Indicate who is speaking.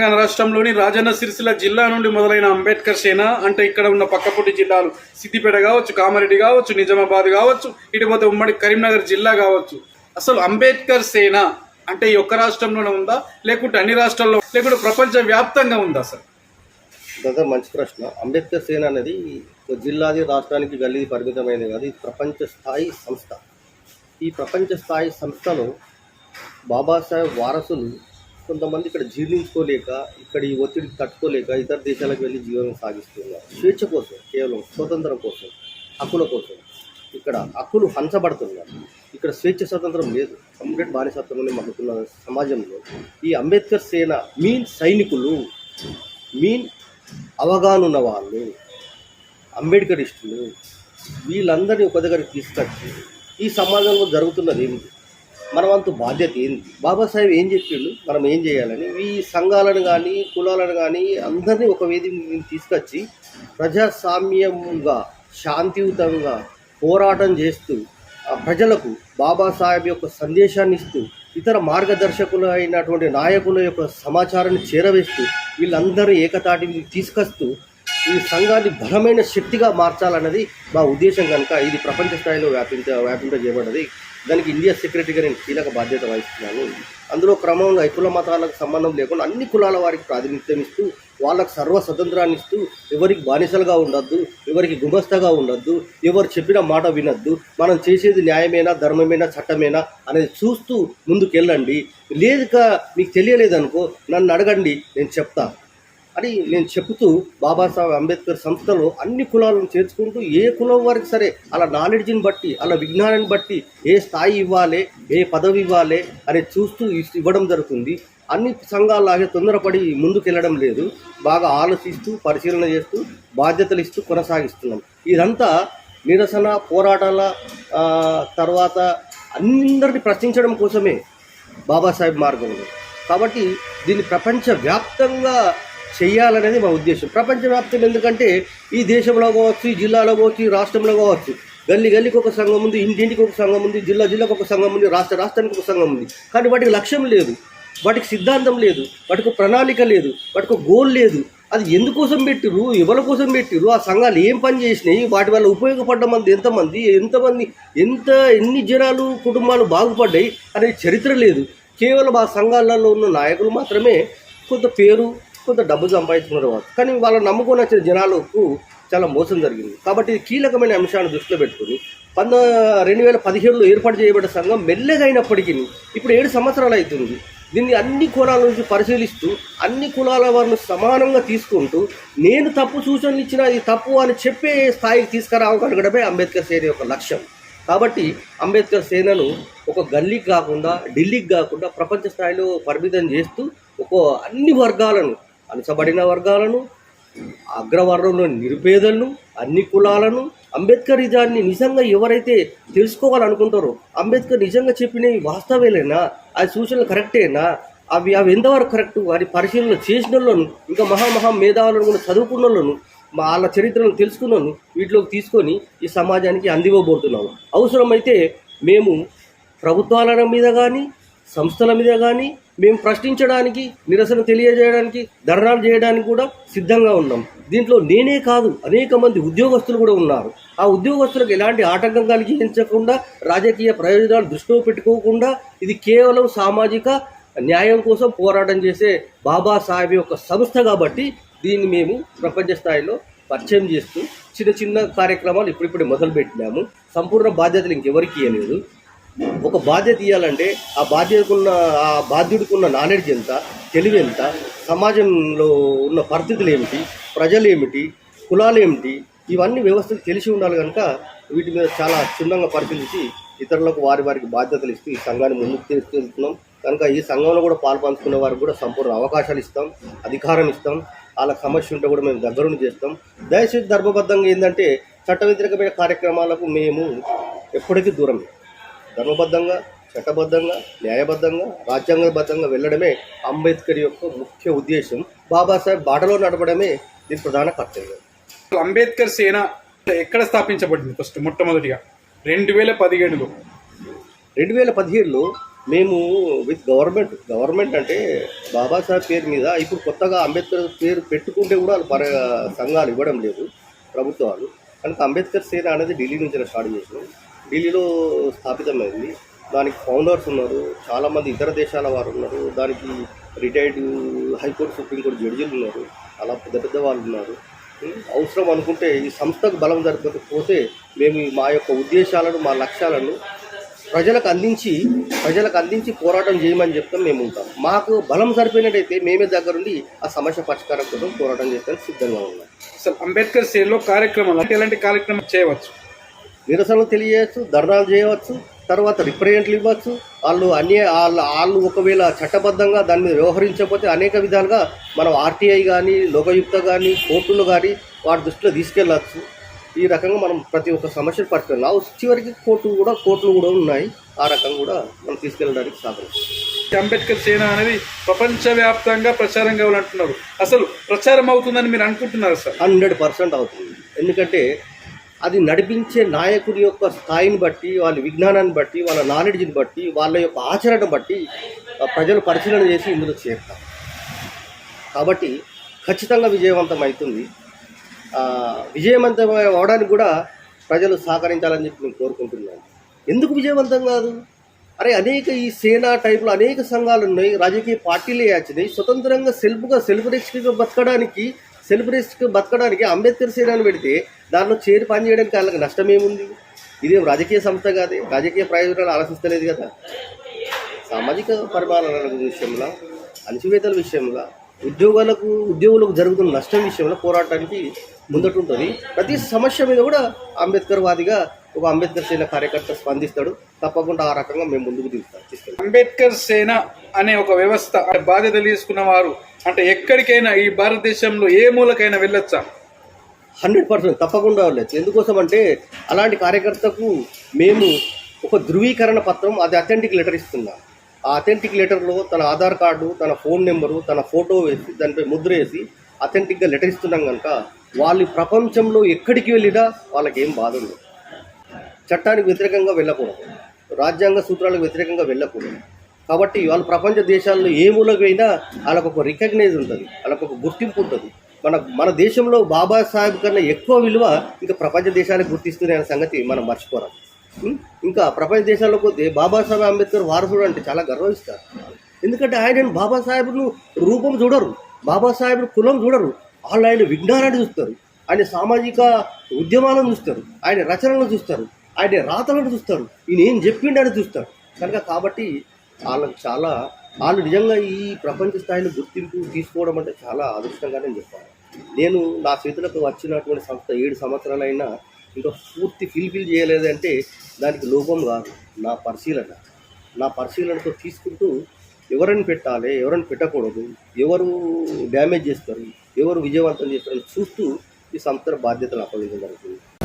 Speaker 1: తెలంగాణ రాష్ట్రంలోని రాజన్న సిరిసిల్ల జిల్లా నుండి మొదలైన అంబేద్కర్ సేన అంటే ఇక్కడ ఉన్న పక్కపొట్టి జిల్లాలు సిద్దిపేట కావచ్చు కామారెడ్డి కావచ్చు నిజామాబాద్ కావచ్చు ఇటుపోతే ఉమ్మడి కరీంనగర్ జిల్లా కావచ్చు. అసలు అంబేద్కర్ సేన అంటే ఈ ఒక్క రాష్ట్రంలోనే ఉందా? లేకుంటే అన్ని రాష్ట్రాల్లో లేకుంటే ప్రపంచ వ్యాప్తంగా ఉందా సార్
Speaker 2: దాదా మంచి ప్రశ్న. అంబేద్కర్ సేన అనేది ఒక జిల్లాది రాష్ట్రానికి గల్లీ పరిమితమైనది కాదు. ఇది ప్రపంచ స్థాయి సంస్థ. ఈ ప్రపంచ స్థాయి సంస్థలో బాబాసాహెబ్ వారసులు కొంతమంది ఇక్కడ జీర్ణించుకోలేక ఇక్కడ ఈ ఒత్తిడికి తట్టుకోలేక ఇతర దేశాలకు వెళ్ళి జీవనం సాగిస్తున్నారు. స్వేచ్ఛ కోసం కేవలం స్వతంత్రం కోసం హక్కుల కోసం. ఇక్కడ హక్కులు హంచబడుతున్నారు. ఇక్కడ స్వేచ్ఛ స్వతంత్రం లేదు. కంప్లీట్ బానిసత్వంలో మగ్గుతున్న సమాజంలో ఈ అంబేద్కర్ సేన మీన్ సైనికులు మీన్ అవగాహన ఉన్న వాళ్ళు అంబేద్కరిస్టులు వీళ్ళందరినీ ఒక దగ్గరికి తీసుకొచ్చి ఈ సమాజంలో జరుగుతున్నది ఏమిటి? మన వంతు బాధ్యత ఏంది? బాబాసాహెబ్ ఏం చెప్పిండు మనం ఏం చేయాలని? ఈ సంఘాలను కానీ కులాలను కానీ అందరినీ ఒక వేది తీసుకొచ్చి ప్రజాస్వామ్యంగా శాంతియుతంగా పోరాటం చేస్తూ ప్రజలకు బాబాసాహెబ్ యొక్క సందేశాన్ని ఇస్తూ ఇతర మార్గదర్శకులు అయినటువంటి నాయకుల యొక్క సమాచారాన్ని చేరవేస్తూ వీళ్ళందరూ ఏకతాటి తీసుకొస్తూ ఈ సంఘాన్ని బలమైన శక్తిగా మార్చాలన్నది మా ఉద్దేశం కనుక ఇది ప్రపంచ స్థాయిలో వ్యాపించ వ్యాపింపజేయబడ్డది. దానికి ఇండియా సెక్రటరీగా నేను కీలక బాధ్యత వహిస్తున్నాను. అందులో క్రమంలో ఇతరుల మతాలకు సంబంధం లేకుండా అన్ని కులాల వారికి ప్రాతినిధ్యం ఇస్తూ వాళ్ళకు సర్వ స్వతంత్రాన్ని ఇస్తూ ఎవరికి బానిసలుగా ఉండొద్దు ఎవరికి గుమస్తగా ఉండొద్దు ఎవరు చెప్పిన మాట వినొద్దు మనం చేసేది న్యాయమేనా ధర్మమేనా చట్టమేనా అనేది చూస్తూ ముందుకెళ్ళండి. లేదుగా మీకు తెలియలేదనుకో నన్ను అడగండి నేను చెప్తాను అని నేను చెబుతూ బాబాసాహెబ్ అంబేద్కర్ సంస్థలో అన్ని కులాలను చేర్చుకుంటూ ఏ కులం వారికి సరే అలా నాలెడ్జ్ని బట్టి అలా విజ్ఞానాన్ని బట్టి ఏ స్థాయి ఇవ్వాలి ఏ పదవి ఇవ్వాలి అని చూస్తూ ఇవ్వడం జరుగుతుంది. అన్ని సంఘాలాగే తొందరపడి ముందుకెళ్ళడం లేదు. బాగా ఆలోచిస్తూ పరిశీలన చేస్తూ బాధ్యతలు ఇస్తూ కొనసాగిస్తున్నాం. ఇదంతా నిరసన పోరాటాల తర్వాత అందరిని ప్రశ్నించడం కోసమే బాబాసాహెబ్ మార్గంలో. కాబట్టి దీన్ని ప్రపంచవ్యాప్తంగా చేయాలనేది మా ఉద్దేశం. ప్రపంచవ్యాప్తం ఎందుకంటే ఈ దేశంలో కావచ్చు ఈ జిల్లాలో కావచ్చు ఈ రాష్ట్రంలో కావచ్చు గల్లి గల్లికి ఒక సంఘం ఉంది ఇంటింటికి ఒక సంఘం ఉంది జిల్లా జిల్లాకు ఒక సంఘం ఉంది రాష్ట్ర రాష్ట్రానికి ఒక సంఘం ఉంది. కానీ వాటికి లక్ష్యం లేదు వాటికి సిద్ధాంతం లేదు వాటికి ప్రణాళిక లేదు వాటికి గోల్ లేదు. అది ఎందుకోసం పెట్టిర్రు ఎవరి కోసం పెట్టిర్రు ఆ సంఘాలు ఏం పని చేసినాయి వాటి వల్ల ఉపయోగపడ్డ మంది ఎంతమంది ఎంతమంది ఎంత ఎన్ని జనాలు కుటుంబాలు బాగుపడ్డాయి అనేది చరిత్ర లేదు. కేవలం ఆ సంఘాలలో ఉన్న నాయకులు మాత్రమే కొంత పేరు కొంత డబ్బు సంపాదించుకున్నారు వాళ్ళు కానీ వాళ్ళని నమ్ముకొని వచ్చిన జనాలకు చాలా మోసం జరిగింది. కాబట్టి ఇది కీలకమైన అంశాన్ని దృష్టిలో పెట్టుకుని పంద రెండు వేల పదిహేడులో ఏర్పాటు చేయబడిన సంఘం మెల్లగా అయినప్పటికీ ఇప్పుడు ఏడు సంవత్సరాలు అవుతుంది. దీన్ని అన్ని కోణాల నుంచి పరిశీలిస్తూ అన్ని కులాల వారిని సమానంగా తీసుకుంటూ నేను తప్పు సూచనలు ఇచ్చినా ఇది తప్పు అని చెప్పే స్థాయికి తీసుకురావగలగడమే అంబేద్కర్ సేన యొక్క లక్ష్యం. కాబట్టి అంబేద్కర్ సేనను ఒక గల్లీకి కాకుండా ఢిల్లీకి కాకుండా ప్రపంచ స్థాయిలో పరిమితం చేస్తూ ఒక అన్ని వర్గాలను అణచబడిన వర్గాలను అగ్రవర్ణంలోని నిరుపేదలను అన్ని కులాలను అంబేద్కర్ నిజాన్ని నిజంగా ఎవరైతే తెలుసుకోవాలనుకుంటారో అంబేద్కర్ నిజంగా చెప్పినవి వాస్తవేలేనా? ఆ సూచనలు కరెక్టేనా? అవి అవి ఎంతవరకు కరెక్ట్? వారి పరిశీలన చేసిన వాళ్ళను ఇంకా మహామహా మేధావులను కూడా చదువుకున్న వాళ్ళను మా వాళ్ళ చరిత్రను తెలుసుకున్నాను వీటిలోకి తీసుకొని ఈ సమాజానికి అందివ్వబోతున్నాము. అవసరమైతే మేము ప్రభుత్వాల మీద కానీ సంస్థల మీద కానీ మేము ప్రశ్నించడానికి నిరసన తెలియజేయడానికి ధర్నాలు చేయడానికి కూడా సిద్ధంగా ఉన్నాం. దీంట్లో నేనే కాదు అనేక మంది ఉద్యోగస్తులు కూడా ఉన్నారు. ఆ ఉద్యోగస్తులకు ఎలాంటి ఆటంకం కలిగించకుండా రాజకీయ ప్రయోజనాలు దృష్టిలో పెట్టుకోకుండా ఇది కేవలం సామాజిక న్యాయం కోసం పోరాటం చేసే బాబాసాహెబ్ యొక్క సంస్థ కాబట్టి దీన్ని మేము ప్రపంచ స్థాయిలో పరిచయం చేస్తూ చిన్న చిన్న కార్యక్రమాలు ఇప్పుడిప్పుడు మొదలుపెట్టినాము. సంపూర్ణ బాధ్యతలు ఇంకెవరికి ఇవ్వలేదు ఒక బాధ్యత ఇవ్వాలంటే ఆ బాధ్యతకున్న ఆ బాధ్యుడికి నాలెడ్జ్ ఎంత తెలివి ఎంత సమాజంలో ఉన్న పరిస్థితులు ఏమిటి ప్రజలు ఏమిటి కులాలు ఏమిటి ఇవన్నీ వ్యవస్థలు తెలిసి ఉండాలి కనుక వీటి మీద చాలా క్షుణ్ణంగా పరిశీలించి ఇతరులకు వారి వారికి బాధ్యతలు ఇస్తూ ఈ సంఘాన్ని ముందుకు తీసుకెళ్తున్నాం. కనుక ఈ సంఘంలో కూడా పాల్పంచుకునే వారికి కూడా సంపూర్ణ అవకాశాలు ఇస్తాం అధికారం ఇస్తాం వాళ్ళకి సమస్య ఉంటే కూడా మేము దగ్గరుండి చేస్తాం. దయచేసి ధర్మబద్ధంగా ఏంటంటే చట్ట వ్యతిరేకమైన కార్యక్రమాలకు మేము ఎప్పటికీ దూరమే ధర్మబద్ధంగా చట్టబద్ధంగా న్యాయబద్ధంగా రాజ్యాంగబద్ధంగా వెళ్ళడమే అంబేద్కర్ యొక్క ముఖ్య ఉద్దేశం. బాబాసాహెబ్ బాటలో నడపడమే దీని ప్రధాన కర్తవ్యం.
Speaker 1: అంబేద్కర్ సేన ఎక్కడ స్థాపించబడింది ఫస్ట్ మొట్టమొదటిగా? రెండు వేల పదిహేడులో.
Speaker 2: రెండు వేల పదిహేడులో మేము విత్ గవర్నమెంట్ గవర్నమెంట్ అంటే బాబాసాహెబ్ పేరు మీద ఇప్పుడు కొత్తగా అంబేద్కర్ పేరు పెట్టుకుంటే కూడా వాళ్ళు పర సంఘాలు ఇవ్వడం లేదు ప్రభుత్వాలు. కనుక అంబేద్కర్ సేన అనేది ఢిల్లీ నుంచి స్టార్ట్ చేసినాం. ఢిల్లీలో స్థాపితమైంది. దానికి ఫౌండర్స్ ఉన్నారు. చాలామంది ఇతర దేశాల వారు ఉన్నారు. దానికి రిటైర్డ్ హైకోర్టు సుప్రీంకోర్టు జడ్జీలు ఉన్నారు. అలా పెద్ద పెద్ద వాళ్ళు ఉన్నారు. అవసరం అనుకుంటే ఈ సంస్థకు బలం జరగకపోతే మేము మా యొక్క ఉద్దేశాలను మా లక్ష్యాలను ప్రజలకు అందించి ప్రజలకు అందించి పోరాటం చేయమని చెప్తాం మేము ఉంటాం. మాకు బలం సరిపోయినట్టయితే మేమే దగ్గరుండి ఆ సమస్య పరిష్కారం కోసం పోరాటం చేయడానికి సిద్ధంగా ఉన్నాం.
Speaker 1: అసలు అంబేద్కర్ శ్రేణిలో కార్యక్రమాలు అంటే ఎలాంటి కార్యక్రమం చేయవచ్చు?
Speaker 2: నిరసనలు తెలియజేయచ్చు ధర్నాలు చేయవచ్చు తర్వాత రిప్రజెంట్లు ఇవ్వచ్చు. వాళ్ళు అన్ని వాళ్ళు వాళ్ళు ఒకవేళ చట్టబద్ధంగా దాని మీద వ్యవహరించకపోతే అనేక విధాలుగా మనం ఆర్టీఐ కానీ లోకయుక్త కానీ కోర్టులు కానీ వాటి దృష్టిలో తీసుకెళ్ళచ్చు. ఈ రకంగా మనం ప్రతి ఒక్క సమస్యను పరిష్కరించాలి చివరికి కోర్టు కూడా కోర్టులు కూడా ఉన్నాయి. ఆ రకంగా కూడా మనం తీసుకెళ్ళడానికి సాధన.
Speaker 1: అంబేద్కర్ సేన అనేది ప్రపంచవ్యాప్తంగా ప్రచారం కావాలంటున్నారు. అసలు ప్రచారం అవుతుందని మీరు అనుకుంటున్నారు సార్?
Speaker 2: హండ్రెడ్ పర్సెంట్ అవుతుంది. ఎందుకంటే అది నడిపించే నాయకుడి యొక్క స్థాయిని బట్టి వాళ్ళ విజ్ఞానాన్ని బట్టి వాళ్ళ నాలెడ్జ్ని బట్టి వాళ్ళ యొక్క ఆచరణ బట్టి ప్రజలు పరిశీలన చేసి ఇందులో చేరుతారు. కాబట్టి ఖచ్చితంగా విజయవంతం అవుతుంది. విజయవంతం అవడానికి కూడా ప్రజలు సహకరించాలని చెప్పి నేను కోరుకుంటున్నాను. ఎందుకు విజయవంతం కాదు? అరే అనేక ఈ సేనా టైప్లో అనేక సంఘాలు ఉన్నాయి రాజకీయ పార్టీలే వచ్చినాయి స్వతంత్రంగా సెల్ఫ్గా సెల్ఫ్ రిస్క్గా బతకడానికి సెలబ్రిటీస్కి బతకడానికి అంబేద్కర్ సేనాను పెడితే దానిలో చేరి పనిచేయడానికి వాళ్ళకి నష్టమేముంది? ఇదేం రాజకీయ సంస్థ కాదే. రాజకీయ ప్రయోజనాలు ఆలోచిస్తలేదు కదా. సామాజిక పరిమాణాల విషయంలో అణచివేతల విషయంలో ఉద్యోగాలకు ఉద్యోగులకు జరుగుతున్న నష్టం విషయంలో పోరాటానికి ముందటుంటుంది. ప్రతి సమస్య మీద కూడా అంబేద్కర్ వాదిగా ఒక అంబేద్కర్ సేన కార్యకర్త స్పందిస్తాడు. తప్పకుండా ఆ రకంగా మేము ముందుకు తీసుకెళ్తాం.
Speaker 1: అంబేద్కర్ సేన అనే ఒక వ్యవస్థ బాధ్యత తీసుకున్న వారు అంటే ఎక్కడికైనా ఈ భారతదేశంలో ఏ మూలకైనా వెళ్ళొచ్చా?
Speaker 2: హండ్రెడ్ పర్సెంట్ తప్పకుండా వెళ్ళచ్చు. ఎందుకోసం అంటే అలాంటి కార్యకర్తకు మేము ఒక ధృవీకరణ పత్రం అది అథెంటిక్ లెటర్ ఇస్తున్నాం. ఆ అథెంటిక్ లెటర్లో తన ఆధార్ కార్డు తన ఫోన్ నెంబరు తన ఫోటో వేసి దానిపై ముద్ర వేసి అథెంటిక్గా లెటర్ ఇస్తున్నాం కనుక వాళ్ళు ప్రపంచంలో ఎక్కడికి వెళ్ళినా వాళ్ళకి ఏం బాధ ఉండదు. చట్టానికి వ్యతిరేకంగా వెళ్ళకూడదు. రాజ్యాంగ సూత్రాలకు వ్యతిరేకంగా వెళ్ళకూడదు. కాబట్టి వాళ్ళు ప్రపంచ దేశాల్లో ఏ మూలకైనా వాళ్ళకు ఒక రికగ్నైజ్ ఉంటుంది. వాళ్ళకు ఒక గుర్తింపు ఉంటుంది. మన మన దేశంలో బాబాసాహెబ్ కన్నా ఎక్కువ విలువ ఇంకా ప్రపంచ దేశాలకు గుర్తిస్తుంది అనే సంగతి మనం మర్చిపోరాం. ఇంకా ప్రపంచ దేశాల్లో పోతే బాబాసాహెబ్ అంబేద్కర్ వారసుడు అంటే చాలా గర్వహిస్తారు ఎందుకంటే ఆయన బాబాసాహెబ్ను రూపం చూడరు. బాబాసాహెబ్ కులం చూడరు. వాళ్ళు ఆయన విజ్ఞానాన్ని చూస్తారు. ఆయన సామాజిక ఉద్యమాలను చూస్తారు. ఆయన రచనలను చూస్తారు. ఆయన రాతలను చూస్తారు. ఈయన ఏం చెప్పిండని చూస్తారు. కనుక కాబట్టి వాళ్ళకి చాలా వాళ్ళు నిజంగా ఈ ప్రపంచ స్థాయిలో గుర్తింపు తీసుకోవడం అంటే చాలా అదృష్టంగా నేను చెప్పాను నేను నా చేతులకు వచ్చినటువంటి సంస్థ ఏడు సంవత్సరాలైనా ఇంకా పూర్తి ఫిల్ఫిల్ చేయలేదంటే దానికి లోపం కాదు. నా పరిశీలన. నా పరిశీలనతో తీసుకుంటూ ఎవరిని పెట్టాలి ఎవరిని పెట్టకూడదు ఎవరు డ్యామేజ్ చేస్తారు ఎవరు విజయవంతం చేస్తారు చూస్తూ ఈ సంస్థ బాధ్యతలు అప్పగించడం జరుగుతుంది.